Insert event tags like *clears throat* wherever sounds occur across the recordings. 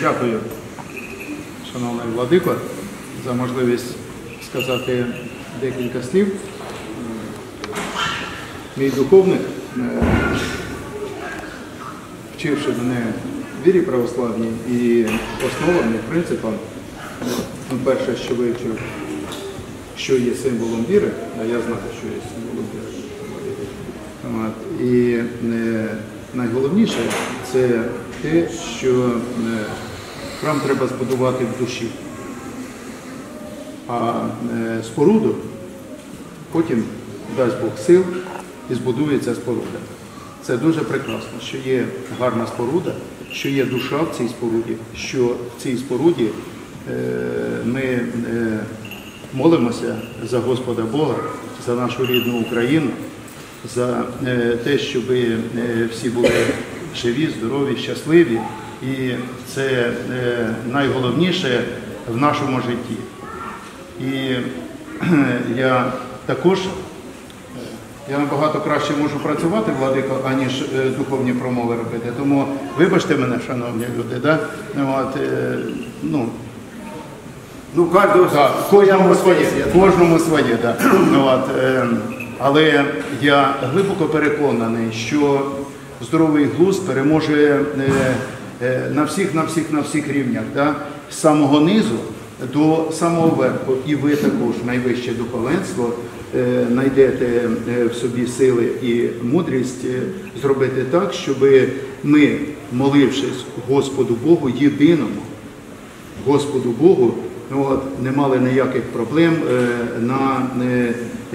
Дякую, шановний Владико, за можливість сказати декілька слів. Мій духовник, е, вчивши мене вірі православній і основам, і принципам, ну, перше, що вивчив, що є символом віри, а я знаю, що є символом віри. І е, найголовніше це те, що е, храм треба збудувати в душі, а е, споруду потім дасть Бог сил і збудується споруда. Це дуже прекрасно, що є гарна споруда, що є душа в цій споруді, що в цій споруді е, ми молимося за Господа Бога, за нашу рідну Україну, за те, щоб всі були живі, здорові, щасливі. І це е, найголовніше в нашому житті. І *clears throat* я також я набагато краще можу працювати, Владико, аніж е, духовні промови робити. Тому вибачте мене, шановні люди, да? От, е, ну, Ну, каждого так, кожному своє, кожному своє, да. От, е, але я глибоко переконаний, що здоровий глузд переможе е, е, на всіх, на всіх, на всіх рівнях, да? з самого низу до самого верху. І ви також найвище духовенство е, знайдете в собі сили і мудрість зробити так, щоб ми, молившись Господу Богу єдиному, Господу Богу, ну, от, не мали ніяких проблем на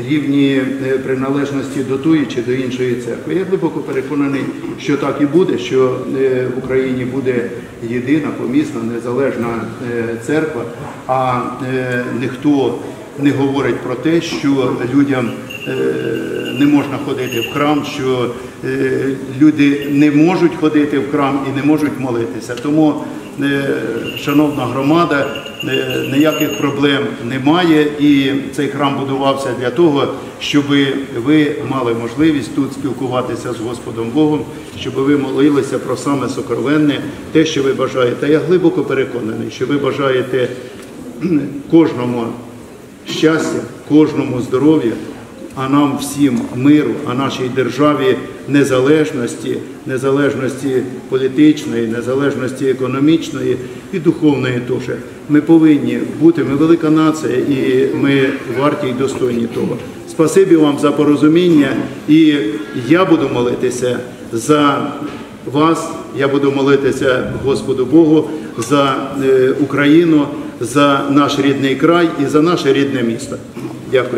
рівні е, приналежності до тої чи до іншої церкви. Я глибоко переконаний, що так і буде, що е, в Україні буде єдина, помісна, незалежна е, церква, а ніхто не говорить про те, що людям не можна ходити в храм, що е, люди не можуть ходити в храм і не можуть молитися. Тому е, шановна громада, е, ніяких проблем немає, і цей храм будувався для того, щоб ви мали можливість тут спілкуватися з Господом Богом, щоб ви молилися про саме сокровенне, те, що ви бажаєте. Я глибоко переконаний, що ви бажаєте кожному щастя, кожному здоров'я, а нам всім миру, а нашій державі незалежності, незалежності політичної, незалежності економічної і духовної теж. Ми повинні бути, ми велика нація і ми варті й достойні того. Спасибі вам за порозуміння, і я буду молитися за вас, я буду молитися Господу Богу за е, Україну, за наш рідний край і за наше рідне місто. Дякую.